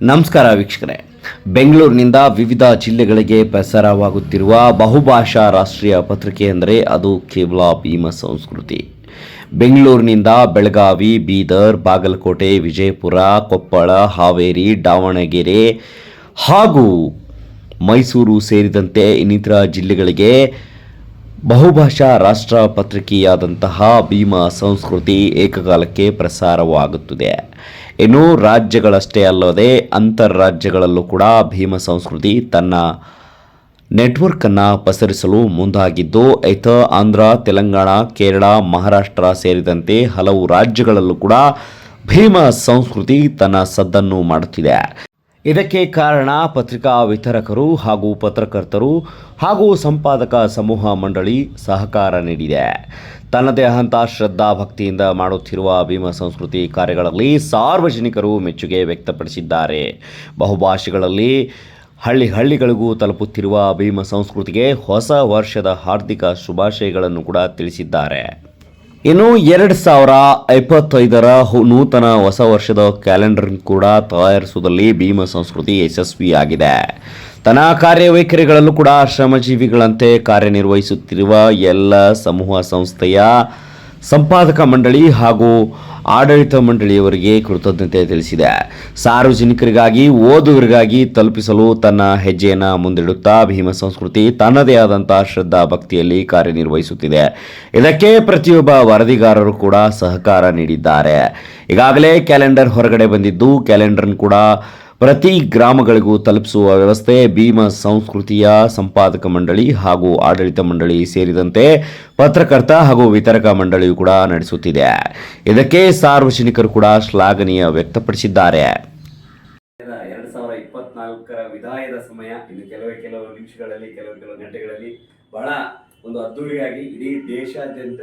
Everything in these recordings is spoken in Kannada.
ನಮಸ್ಕಾರ ವೀಕ್ಷಕರೇ. ಬೆಂಗಳೂರಿನಿಂದ ವಿವಿಧ ಜಿಲ್ಲೆಗಳಿಗೆ ಪ್ರಸಾರವಾಗುತ್ತಿರುವ ಬಹುಭಾಷಾ ರಾಷ್ಟ್ರೀಯ ಪತ್ರಿಕೆ ಅಂದರೆ ಅದು ಕೇವಲ ಭೀಮ ಸಂಸ್ಕೃತಿ. ಬೆಂಗಳೂರಿನಿಂದ ಬೆಳಗಾವಿ, ಬೀದರ್, ಬಾಗಲಕೋಟೆ, ವಿಜಯಪುರ, ಕೊಪ್ಪಳ, ಹಾವೇರಿ, ದಾವಣಗೆರೆ ಹಾಗೂ ಮೈಸೂರು ಸೇರಿದಂತೆ ಇನ್ನಿತರ ಜಿಲ್ಲೆಗಳಿಗೆ ಬಹುಭಾಷಾ ರಾಷ್ಟ್ರ ಪತ್ರಿಕೆಯಾದಂತಹ ಭೀಮಾ ಸಂಸ್ಕೃತಿ ಏಕಕಾಲಕ್ಕೆ ಪ್ರಸಾರವಾಗುತ್ತದೆ. ಇನ್ನು ರಾಜ್ಯಗಳಷ್ಟೇ ಅಲ್ಲದೆ ಅಂತರ್ರಾಜ್ಯಗಳಲ್ಲೂ ಕೂಡ ಭೀಮ ಸಂಸ್ಕೃತಿ ತನ್ನ ನೆಟ್ವರ್ಕನ್ನು ಪಸರಿಸಲು ಮುಂದಾಗಿದ್ದು ಐತ ಆಂಧ್ರ, ತೆಲಂಗಾಣ, ಕೇರಳ, ಮಹಾರಾಷ್ಟ್ರ ಸೇರಿದಂತೆ ಹಲವು ರಾಜ್ಯಗಳಲ್ಲೂ ಕೂಡ ಭೀಮ ಸಂಸ್ಕೃತಿ ತನ್ನ ಸದ್ದನ್ನು ಮಾಡುತ್ತಿದೆ. ಇದಕ್ಕೆ ಕಾರಣ ಪತ್ರಿಕಾ ವಿತರಕರು ಹಾಗೂ ಪತ್ರಕರ್ತರು ಹಾಗೂ ಸಂಪಾದಕ ಸಮೂಹ ಮಂಡಳಿ ಸಹಕಾರ ನೀಡಿದೆ. ತನ್ನದೇ ಆದಂಥ ಶ್ರದ್ಧಾ ಭಕ್ತಿಯಿಂದ ಮಾಡುತ್ತಿರುವ ಭೀಮ ಸಂಸ್ಕೃತಿ ಕಾರ್ಯಗಳಲ್ಲಿ ಸಾರ್ವಜನಿಕರು ಮೆಚ್ಚುಗೆ ವ್ಯಕ್ತಪಡಿಸಿದ್ದಾರೆ. ಬಹುಭಾಷೆಗಳಲ್ಲಿ ಹಳ್ಳಿ ಹಳ್ಳಿಗಳಿಗೂ ತಲುಪುತ್ತಿರುವ ಭೀಮ ಸಂಸ್ಕೃತಿಗೆ ಹೊಸ ವರ್ಷದ ಹಾರ್ದಿಕ ಶುಭಾಶಯಗಳನ್ನು ಕೂಡ ತಿಳಿಸಿದ್ದಾರೆ. ಇನ್ನು ಎರಡು ಸಾವಿರ ಇಪ್ಪತ್ತೈದರ ನೂತನ ಹೊಸ ವರ್ಷದ ಕ್ಯಾಲೆಂಡರ್ ಕೂಡ ತಯಾರಿಸುವುದರಲ್ಲಿ ಭೀಮ ಸಂಸ್ಕೃತಿ ಯಶಸ್ವಿಯಾಗಿದೆ. ತನ್ನ ಕಾರ್ಯವೈಖರಿಗಳಲ್ಲೂ ಕೂಡ ಶ್ರಮಜೀವಿಗಳಂತೆ ಕಾರ್ಯನಿರ್ವಹಿಸುತ್ತಿರುವ ಎಲ್ಲ ಸಮೂಹ ಸಂಸ್ಥೆಯ ಸಂಪಾದಕ ಮಂಡಳಿ ಹಾಗೂ ಆಡಳಿತ ಮಂಡಳಿಯವರಿಗೆ ಕೃತಜ್ಞತೆ ತಿಳಿಸಿದೆ. ಸಾರ್ವಜನಿಕರಿಗಾಗಿ, ಓದುಗರಿಗಾಗಿ ತಲುಪಿಸಲು ತನ್ನ ಹೆಜ್ಜೆಯನ್ನು ಮುಂದಿಡುತ್ತಾ ಭೀಮ ಸಂಸ್ಕೃತಿ ತನ್ನದೇ ಆದಂತಹ ಶ್ರದ್ಧಾ ಭಕ್ತಿಯಲ್ಲಿ ಕಾರ್ಯನಿರ್ವಹಿಸುತ್ತಿದೆ. ಇದಕ್ಕೆ ಪ್ರತಿಯೊಬ್ಬ ವರದಿಗಾರರು ಕೂಡ ಸಹಕಾರ ನೀಡಿದ್ದಾರೆ. ಈಗಾಗಲೇ ಕ್ಯಾಲೆಂಡರ್ ಹೊರಗಡೆ ಬಂದಿದ್ದು ಕ್ಯಾಲೆಂಡರ್ ಕೂಡ ಪ್ರತಿ ಗ್ರಾಮಗಳಿಗೂ ತಲುಪಿಸುವ ವ್ಯವಸ್ಥೆ ಭೀಮ ಸಂಸ್ಕೃತಿಯ ಸಂಪಾದಕ ಮಂಡಳಿ ಹಾಗೂ ಆಡಳಿತ ಮಂಡಳಿ ಸೇರಿದಂತೆ ಪತ್ರಕರ್ತ ಹಾಗೂ ವಿತರಕ ಮಂಡಳಿಯು ಕೂಡ ನಡೆಸುತ್ತಿದೆ. ಇದಕ್ಕೆ ಸಾರ್ವಜನಿಕರು ಕೂಡ ಶ್ಲಾಘನೀಯ ವ್ಯಕ್ತಪಡಿಸಿದ್ದಾರೆ. ಎರಡು ಇಪ್ಪತ್ನಾಲ್ಕರ ವಿದಾಯದ ಸಮಯ, ಇನ್ನು ಕೆಲವೇ ಕೆಲವು ನಿಮಿಷಗಳಲ್ಲಿ, ಕೆಲವು ಕೆಲವು ಗಂಟೆಗಳಲ್ಲಿ ಬಹಳ ಒಂದು ಅದ್ದೂರಿಯಾಗಿ ಇಡೀ ದೇಶಾದ್ಯಂತ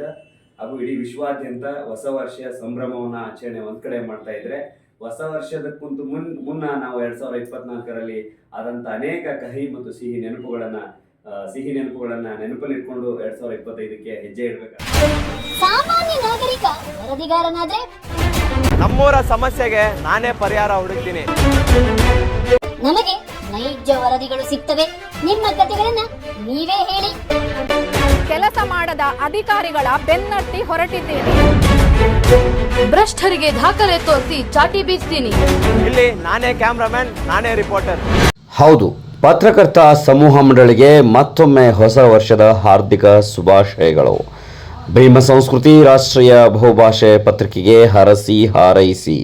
ಹಾಗೂ ಇಡೀ ವಿಶ್ವಾದ್ಯಂತ ಹೊಸ ವರ್ಷ ಸಂಭ್ರಮವನ್ನು ಆಚರಣೆ ಒಂದ್ ಕಡೆ ಮಾಡ್ತಾ ಇದ್ರೆ ಹೊಸ ವರ್ಷದಕ್ಕಂತ ಮುನ್ ಮುನ್ನ ನಾವು ಎರಡ್ ಸಾವಿರದ ಇಪ್ಪತ್ನಾಲ್ಕರಲ್ಲಿ ಆದಂತ ಅನೇಕ ಕಹಿ ಮತ್ತು ಸಿಹಿ ನೆನಪುಗಳನ್ನ ಸಿಹಿ ನೆನಪುಗಳನ್ನ ನೆನಪಲ್ಲಿಟ್ಕೊಂಡು ಎರಡ್ ಸಾವಿರದ ಇಪ್ಪತ್ತೈದಕ್ಕೆ ಹೆಜ್ಜೆ ಇಡಬೇಕು ಸಾಮಾನ್ಯ ನಾಗರಿಕ ವರದಿಗಾರನಾದ್ರೆ? ನಮ್ಮೂರ ಸಮಸ್ಯೆಗೆ ನಾನೇ ಪರಿಹಾರ ಹುಡುಕ್ತೀನಿ. ನಮಗೆ ನೈಜ ವರದಿಗಳು ಸಿಗ್ತವೆ. ನಿಮ್ಮ ಕಥೆಗಳನ್ನ ನೀವೇ ಹೇಳಿ. ಕೆಲಸ ಮಾಡದ ಅಧಿಕಾರಿಗಳ ಬೆನ್ನಟ್ಟಿ ಹೊರಟಿದ್ದೀನಿ ಭ್ರಷ್ಟರಿಗೆ ದಾಖಲೆ ತೋರಿಸಿ ಚಾಟಿ ಬೀಸ್ತೀನಿ. ಇಲ್ಲಿ ನಾನೇ ಕ್ಯಾಮ್ರಾಮನ್ ನಾನೇ ರಿಪೋರ್ಟರ್. ಹೌದು ಪತ್ರಕರ್ತ ಸಮೂಹ ಮಂಡಳಿಗೆ ಮತ್ತೊಮ್ಮೆ ಹೊಸ ವರ್ಷದ ಹಾರ್ದಿಕ ಶುಭಾಶಯಗಳು. ಭೀಮ ಸಂಸ್ಕೃತಿ ರಾಷ್ಟ್ರೀಯ ಬಹುಭಾಷೆ ಪತ್ರಿಕೆಗೆ ಹರಸಿ ಹಾರೈಸಿ.